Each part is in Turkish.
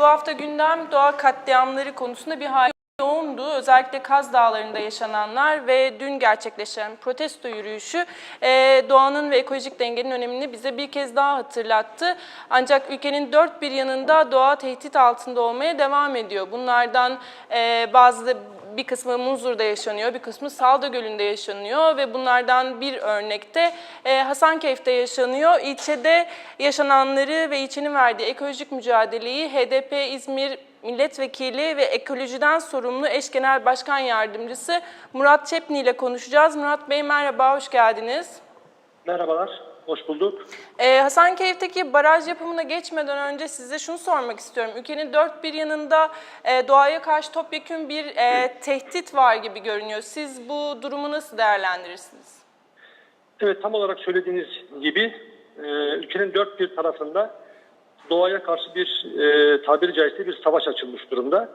bu hafta gündem doğa katliamları konusunda bir hayli yoğundu. Özellikle Kaz Dağları'nda yaşananlar ve dün gerçekleşen protesto yürüyüşü e, doğanın ve ekolojik dengenin önemini bize bir kez daha hatırlattı. Ancak ülkenin dört bir yanında doğa tehdit altında olmaya devam ediyor. Bunlardan e, bazı bir kısmı Muzur'da yaşanıyor, bir kısmı Salda Gölü'nde yaşanıyor ve bunlardan bir örnekte e, Hasankeyf'te yaşanıyor. İlçede yaşananları ve ilçenin verdiği ekolojik mücadeleyi HDP İzmir Milletvekili ve ekolojiden sorumlu eş genel başkan yardımcısı Murat Çepni ile konuşacağız. Murat Bey merhaba, hoş geldiniz. Merhabalar, hoş bulduk. Ee, Hasankeyf'teki baraj yapımına geçmeden önce size şunu sormak istiyorum. Ülkenin dört bir yanında e, doğaya karşı topyekun bir e, tehdit var gibi görünüyor. Siz bu durumu nasıl değerlendirirsiniz? Evet, tam olarak söylediğiniz gibi e, ülkenin dört bir tarafında doğaya karşı bir e, tabiri caizse bir savaş açılmış durumda.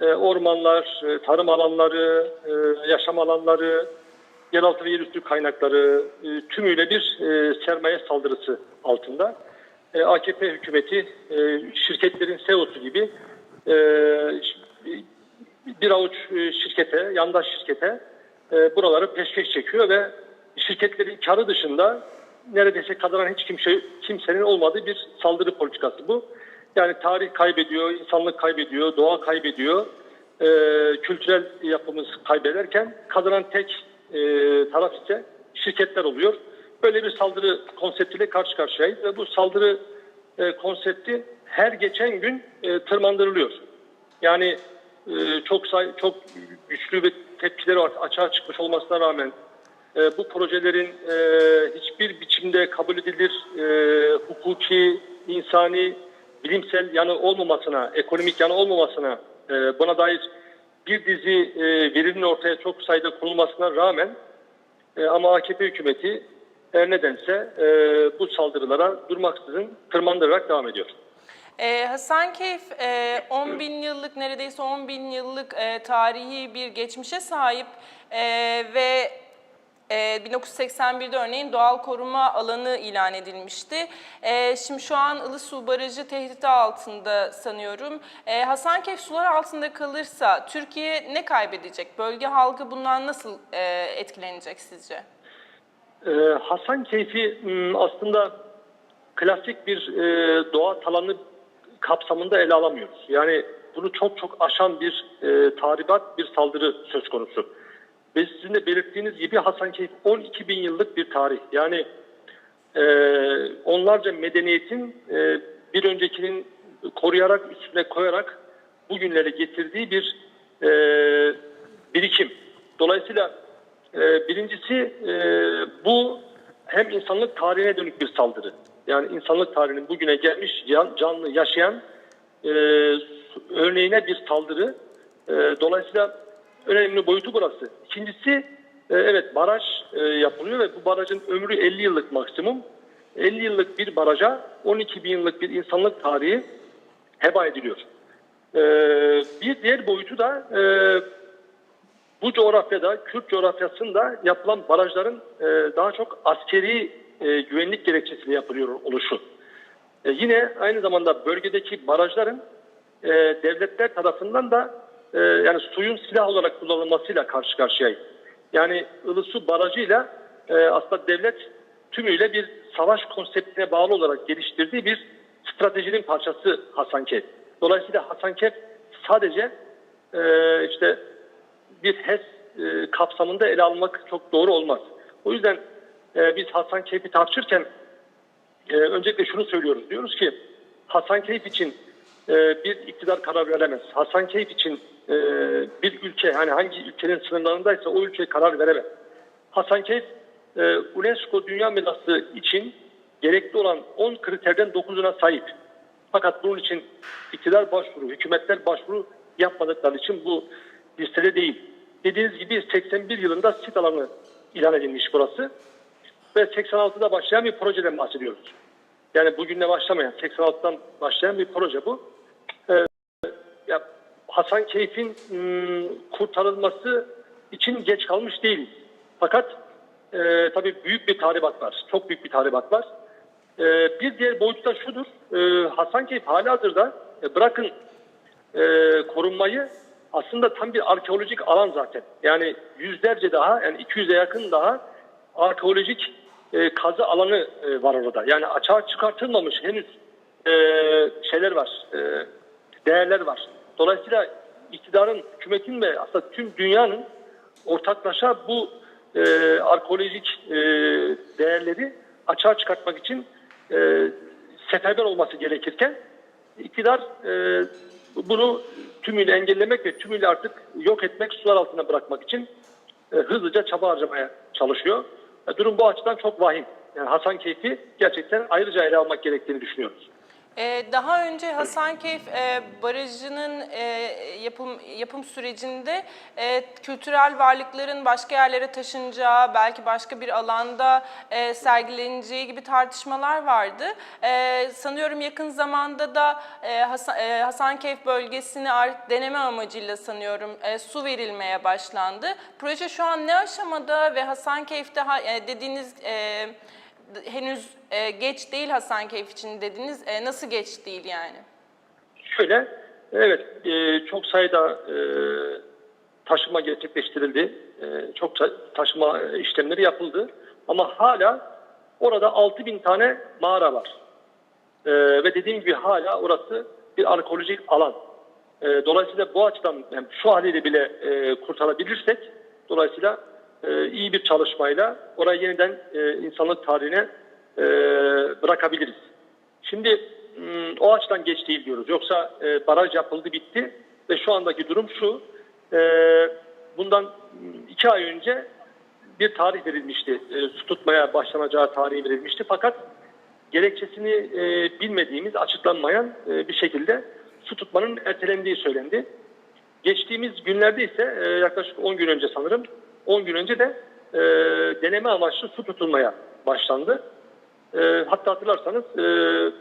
E, ormanlar, e, tarım alanları, e, yaşam alanları, yeraltı ve yerüstü kaynakları e, tümüyle bir e, sermaye saldırısı altında. E, AKP hükümeti e, şirketlerin CEO'su gibi e, bir avuç e, şirkete, yandaş şirkete e, buraları peşkeş çekiyor ve şirketlerin karı dışında neredeyse kazanan hiç kimse, kimsenin olmadığı bir saldırı politikası bu. Yani tarih kaybediyor, insanlık kaybediyor, doğa kaybediyor, e, kültürel yapımız kaybederken kazanan tek e, taraf ise şirketler oluyor. Böyle bir saldırı konseptiyle karşı karşıyayız ve bu saldırı e, konsepti her geçen gün e, tırmandırılıyor. Yani e, çok say çok güçlü ve tepkileri açığa çıkmış olmasına rağmen e, bu projelerin e, hiçbir biçimde kabul edilir e, hukuki, insani, bilimsel yanı olmamasına, ekonomik yanı olmamasına e, buna dair bir dizi e, verinin ortaya çok sayıda konulmasına rağmen e, ama AKP hükümeti her nedense e, bu saldırılara durmaksızın tırmandırarak devam ediyor. Ee, Hasankeyf e, 10 bin yıllık neredeyse 10 bin yıllık e, tarihi bir geçmişe sahip e, ve 1981'de örneğin doğal koruma alanı ilan edilmişti. E, şimdi şu an Ilısu Barajı tehdit altında sanıyorum. E, Hasankeyf sular altında kalırsa Türkiye ne kaybedecek? Bölge halkı bundan nasıl e, etkilenecek sizce? Ee, Hasan Keyfi m, aslında klasik bir e, doğa talanı kapsamında ele alamıyoruz. Yani bunu çok çok aşan bir e, tahribat, bir saldırı söz konusu. Ve sizin de belirttiğiniz gibi Hasankeyf 12 bin yıllık bir tarih. Yani e, onlarca medeniyetin e, bir öncekinin koruyarak, üstüne koyarak bugünlere getirdiği bir e, birikim. Dolayısıyla e, birincisi e, bu hem insanlık tarihine dönük bir saldırı. Yani insanlık tarihinin bugüne gelmiş can- canlı yaşayan e, örneğine bir saldırı. E, dolayısıyla önemli boyutu burası. İkincisi e, evet baraj e, yapılıyor ve bu barajın ömrü 50 yıllık maksimum. 50 yıllık bir baraja 12 bin yıllık bir insanlık tarihi heba ediliyor. E, bir diğer boyutu da bu coğrafyada, Kürt coğrafyasında yapılan barajların daha çok askeri güvenlik gerekçesiyle yapılıyor oluşu. Yine aynı zamanda bölgedeki barajların devletler tarafından da e, yani suyun silah olarak kullanılmasıyla karşı karşıyayız. Yani Ilısu Barajı'yla e, aslında devlet tümüyle bir savaş konseptine bağlı olarak geliştirdiği bir stratejinin parçası Hasankeyf. Dolayısıyla Hasankeyf sadece e, işte bir HES e, kapsamında ele almak çok doğru olmaz. O yüzden e, biz Hasankeyf'i tartışırken e, öncelikle şunu söylüyoruz. Diyoruz ki Hasankeyf için e, bir iktidar karar veremez. Hasankeyf için e, bir ülke hani hangi ülkenin sınırlarındaysa o ülke karar veremez. Hasankeyf e, UNESCO Dünya Mirası için gerekli olan 10 kriterden 9'una sahip. Fakat bunun için iktidar başvuru, hükümetler başvuru yapmadıkları için bu listede değil. Dediğiniz gibi 81 yılında sit alanı ilan edilmiş burası. Ve 86'da başlayan bir projeden bahsediyoruz. Yani bugünle başlamayan, 86'dan başlayan bir proje bu. Ee, ya Hasan Keyf'in ım, kurtarılması için geç kalmış değiliz. Fakat e, tabii büyük bir tahribat var. Çok büyük bir tahribat var. E, bir diğer boyutu da şudur. E, Hasankeyf hala hazırda E, bırakın e, korunmayı aslında tam bir arkeolojik alan zaten. Yani yüzlerce daha yani 200'e yakın daha arkeolojik e, kazı alanı e, var orada. Yani açığa çıkartılmamış henüz e, şeyler var, değerler var. Dolayısıyla iktidarın, hükümetin ve aslında tüm dünyanın ortaklaşa bu arkeolojik değerleri açığa çıkartmak için seferber olması gerekirken iktidar bunu tümüyle engellemek ve tümüyle artık yok etmek, sular altına bırakmak için hızlıca çaba harcamaya çalışıyor. Durum bu açıdan çok vahim. Yani Hasankeyf'i gerçekten ayrıca ele almak gerektiğini düşünüyoruz. Ee, Daha önce Hasankeyf e, Barajı'nın e, yapım yapım sürecinde e, kültürel varlıkların başka yerlere taşınacağı, belki başka bir alanda sergileneceği gibi tartışmalar vardı. Sanıyorum yakın zamanda da Hasan- Hasankeyf bölgesine artık deneme amacıyla sanıyorum su verilmeye başlandı. Proje şu an ne aşamada ve Hasankeyf'te ha- dediğiniz... henüz e, geç değil Hasankeyf için dediniz. E, nasıl geç değil yani? Şöyle, evet e, çok sayıda e, taşıma gerçekleştirildi. E, çok taşıma e, işlemleri yapıldı. Ama hala orada 6000 bin tane mağara var. E, ve dediğim gibi hala orası bir arkeolojik alan. E, dolayısıyla bu açıdan yani şu haliyle bile e, kurtarabilirsek dolayısıyla e, iyi bir çalışmayla orayı yeniden e, insanlık tarihine e, bırakabiliriz. Şimdi m, o açıdan geç değil diyoruz. Yoksa e, baraj yapıldı bitti ve şu andaki durum şu. Bundan m, iki ay önce bir tarih verilmişti. Su tutmaya başlanacağı tarihi verilmişti. Fakat gerekçesini bilmediğimiz, açıklanmayan bir şekilde su tutmanın ertelendiği söylendi. Geçtiğimiz günlerde ise yaklaşık 10 gün önce sanırım 10 gün önce de e, deneme amaçlı su tutulmaya başlandı. E, hatta hatırlarsanız e,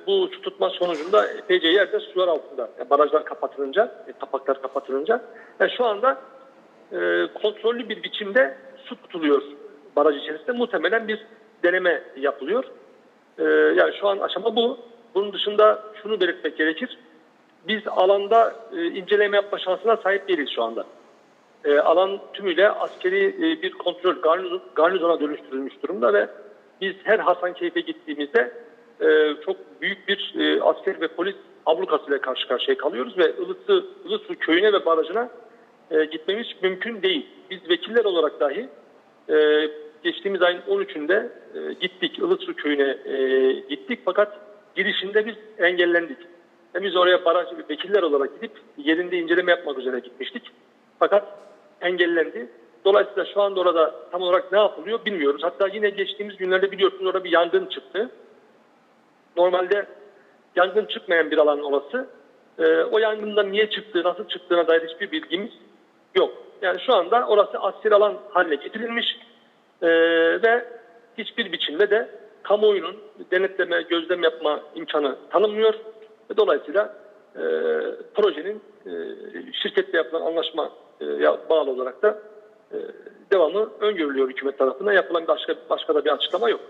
bu su tutma sonucunda epeyce yerde sular altında yani barajlar kapatılınca, e, kapaklar kapatılınca yani şu anda e, kontrollü bir biçimde su tutuluyor baraj içerisinde. Muhtemelen bir deneme yapılıyor. E, yani şu an aşama bu. Bunun dışında şunu belirtmek gerekir. Biz alanda e, inceleme yapma şansına sahip değiliz şu anda. E, alan tümüyle askeri e, bir kontrol garnizon, garnizona dönüştürülmüş durumda ve biz her Hasankeyf'e gittiğimizde e, çok büyük bir e, asker ve polis ablukasıyla karşı karşıya kalıyoruz ve Ilısu, Ilısu köyüne ve barajına e, gitmemiz mümkün değil. Biz vekiller olarak dahi e, geçtiğimiz ayın 13'ünde e, gittik, Ilısu köyüne e, gittik fakat girişinde biz engellendik. Ve biz oraya baraj vekiller olarak gidip yerinde inceleme yapmak üzere gitmiştik. Fakat engellendi. Dolayısıyla şu anda orada tam olarak ne yapılıyor bilmiyoruz. Hatta yine geçtiğimiz günlerde biliyorsunuz orada bir yangın çıktı. Normalde yangın çıkmayan bir alan orası. Ee, o yangından niye çıktığı, nasıl çıktığına dair hiçbir bilgimiz yok. Yani şu anda orası askeri alan haline getirilmiş Ee, ve hiçbir biçimde de kamuoyunun denetleme, gözlem yapma imkanı tanınmıyor. Dolayısıyla e, projenin e, şirketle yapılan anlaşma e, ya bağlı olarak da e, devamı öngörülüyor hükümet tarafından. Yapılan başka başka da bir açıklama yok.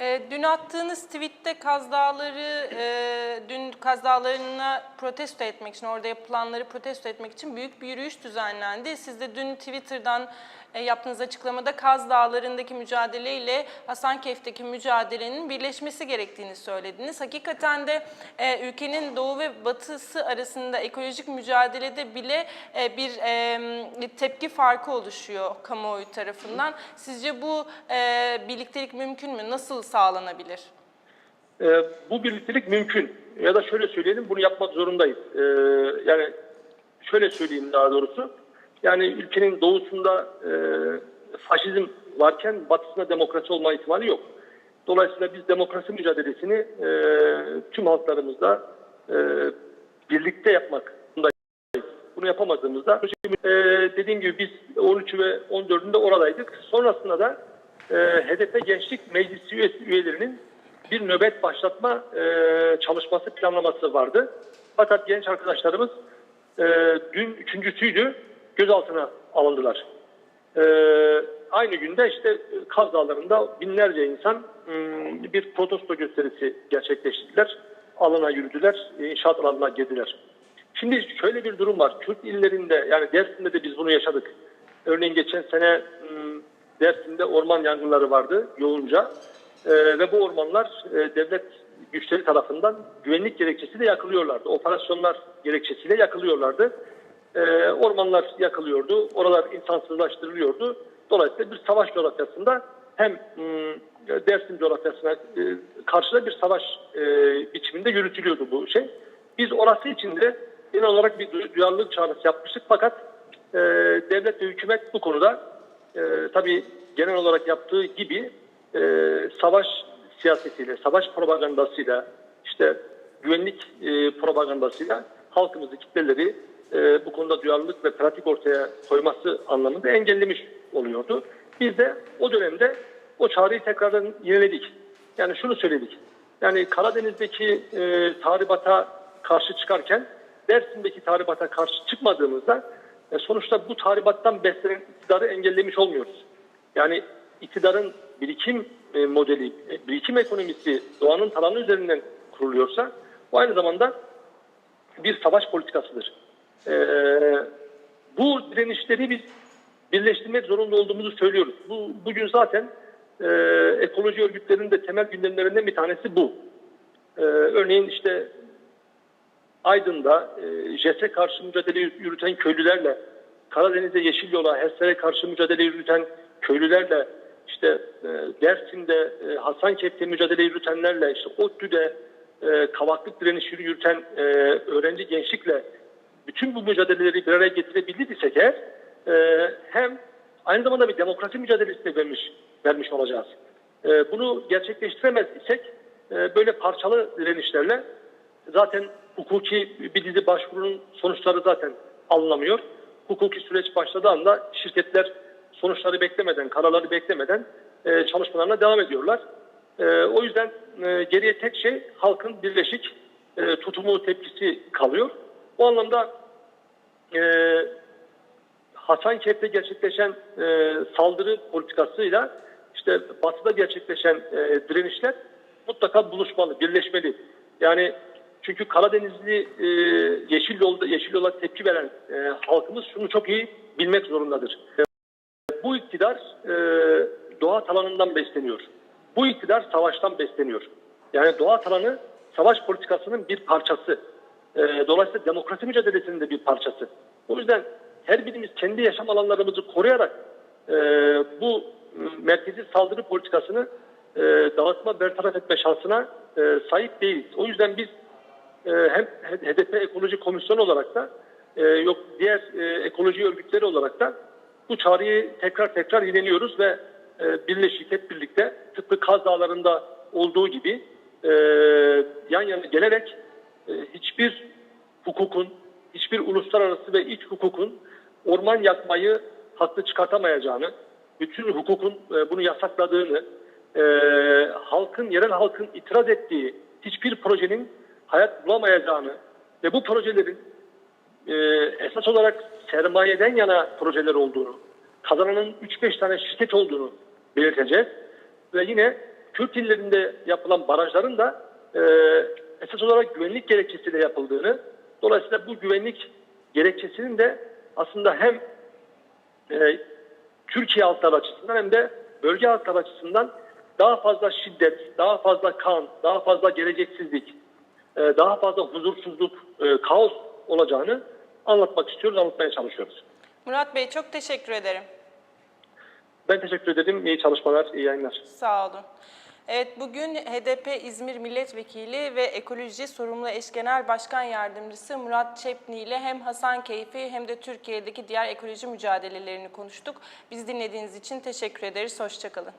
E, dün attığınız tweette Kaz Dağları, e, dün Kaz Dağları'na protesto etmek için, orada yapılanları protesto etmek için büyük bir yürüyüş düzenlendi. Siz de dün Twitter'dan yaptığınız açıklamada Kaz Dağları'ndaki mücadeleyle Hasankeyf'teki mücadelenin birleşmesi gerektiğini söylediniz. Hakikaten de e, ülkenin doğu ve batısı arasında ekolojik mücadelede bile e, bir e, tepki farkı oluşuyor kamuoyu tarafından. Sizce bu e, birliktelik mümkün mü? Nasıl sağlanabilir? Bu birliktelik mümkün. Ya da şöyle söyleyelim, bunu yapmak zorundayız. Yani şöyle söyleyeyim daha doğrusu. Yani ülkenin doğusunda e, faşizm varken batısında demokrasi olma ihtimali yok. Dolayısıyla biz demokrasi mücadelesini e, tüm halklarımızla e, birlikte yapmak zorundayız. Bunu yapamadığımızda e, dediğim gibi biz 13 ve 14'ünde oradaydık. Sonrasında da e, HDP Gençlik Meclisi üyelerinin bir nöbet başlatma e, çalışması planlaması vardı. Fakat genç arkadaşlarımız e, dün üçüncüsüydü gözaltına alındılar. E, aynı günde işte Kaz Dağları'nda binlerce insan m, bir protesto gösterisi gerçekleştirdiler. alana yürüdüler, e, inşaat alanına girdiler. Şimdi şöyle bir durum var. Kürt illerinde yani Dersim'de de biz bunu yaşadık. Örneğin geçen sene m, Dersim'de orman yangınları vardı yoğunca. E, ve bu ormanlar e, devlet güçleri tarafından güvenlik gerekçesiyle yakılıyorlardı. Operasyonlar gerekçesiyle yakılıyorlardı. E, ormanlar yakılıyordu. Oralar insansızlaştırılıyordu. Dolayısıyla bir savaş coğrafyasında hem m, Dersim coğrafyasına e, karşıda bir savaş e, biçiminde yürütülüyordu bu şey. Biz orası için de genel olarak bir duy- duyarlılık çağrısı yapmıştık fakat e, devlet ve hükümet bu konuda e, tabii genel olarak yaptığı gibi e, savaş siyasetiyle, savaş propagandasıyla, işte güvenlik e, propagandasıyla halkımızı, kitleleri e, bu konuda duyarlılık ve pratik ortaya koyması anlamında engellemiş oluyordu. Biz de o dönemde o çağrıyı tekrardan yeniledik. Yani şunu söyledik. Yani Karadeniz'deki e, tahribata karşı çıkarken Dersim'deki tahribata karşı çıkmadığımızda e, sonuçta bu tahribattan beslenen iktidarı engellemiş olmuyoruz. Yani iktidarın birikim e, modeli, e, birikim ekonomisi doğanın talanı üzerinden kuruluyorsa bu aynı zamanda bir savaş politikasıdır. E, bu direnişleri biz birleştirmek zorunda olduğumuzu söylüyoruz. Bu bugün zaten e, ekoloji örgütlerinin de temel gündemlerinden bir tanesi bu. E, örneğin işte Aydın'da e, JES'e karşı mücadele yürüten köylülerle, Karadeniz'de Yeşil Yol'a, HES'lere karşı mücadele yürüten köylülerle, işte e, Dersim'de e, Hasankeyf'te mücadele yürütenlerle, işte ODTÜ'de e, kavaklık direnişi yürüten e, öğrenci gençlikle bütün bu mücadeleleri bir araya getirebildiysek eğer e, hem aynı zamanda bir demokrasi mücadelesi de vermiş, vermiş olacağız. E, bunu gerçekleştiremez isek e, böyle parçalı direnişlerle zaten hukuki bir dizi başvurunun sonuçları zaten alınamıyor. Hukuki süreç başladığı anda şirketler sonuçları beklemeden, kararları beklemeden e, çalışmalarına devam ediyorlar. E, o yüzden e, geriye tek şey halkın birleşik e, tutumu, tepkisi kalıyor. Bu anlamda e, Hasankeyf'te gerçekleşen e, saldırı politikasıyla işte batıda gerçekleşen e, direnişler mutlaka buluşmalı, birleşmeli. Yani çünkü Karadenizli e, Yeşil Yolda Yeşil Yol'a tepki veren e, halkımız şunu çok iyi bilmek zorundadır. E, bu iktidar e, doğa talanından besleniyor. Bu iktidar savaştan besleniyor. Yani doğa talanı savaş politikasının bir parçası. E, dolayısıyla demokrasi mücadelesinin de bir parçası. O yüzden her birimiz kendi yaşam alanlarımızı koruyarak e, bu m, merkezi saldırı politikasını e, dağıtma, bertaraf etme şansına e, sahip değiliz. O yüzden biz e, hem HDP Ekoloji Komisyonu olarak da e, yok diğer e, ekoloji örgütleri olarak da bu çağrıyı tekrar tekrar yineliyoruz ve e, birleşik hep birlikte tıpkı Kaz Dağları'nda olduğu gibi e, yan yana gelerek e, hiçbir hukukun, hiçbir uluslararası ve iç hukukun orman yakmayı haklı çıkartamayacağını, bütün hukukun e, bunu yasakladığını, e, halkın, yerel halkın itiraz ettiği hiçbir projenin hayat bulamayacağını ve bu projelerin e, esas olarak sermayeden yana projeler olduğunu, kazananın 3-5 tane şirket olduğunu belirteceğiz. Ve yine Kürt illerinde yapılan barajların da e, esas olarak güvenlik gerekçesiyle yapıldığını, dolayısıyla bu güvenlik gerekçesinin de aslında hem e, Türkiye halkları açısından hem de bölge halkları açısından daha fazla şiddet, daha fazla kan, daha fazla geleceksizlik, e, daha fazla huzursuzluk, e, kaos olacağını anlatmak istiyoruz, anlatmaya çalışıyoruz. Murat Bey çok teşekkür ederim. Ben teşekkür ederim. İyi çalışmalar, iyi yayınlar. Sağ olun. Evet bugün HDP İzmir Milletvekili ve Ekoloji Sorumlu Eş Genel Başkan Yardımcısı Murat Çepni ile hem Hasankeyf'i hem de Türkiye'deki diğer ekoloji mücadelelerini konuştuk. Biz dinlediğiniz için teşekkür ederiz. Hoşçakalın.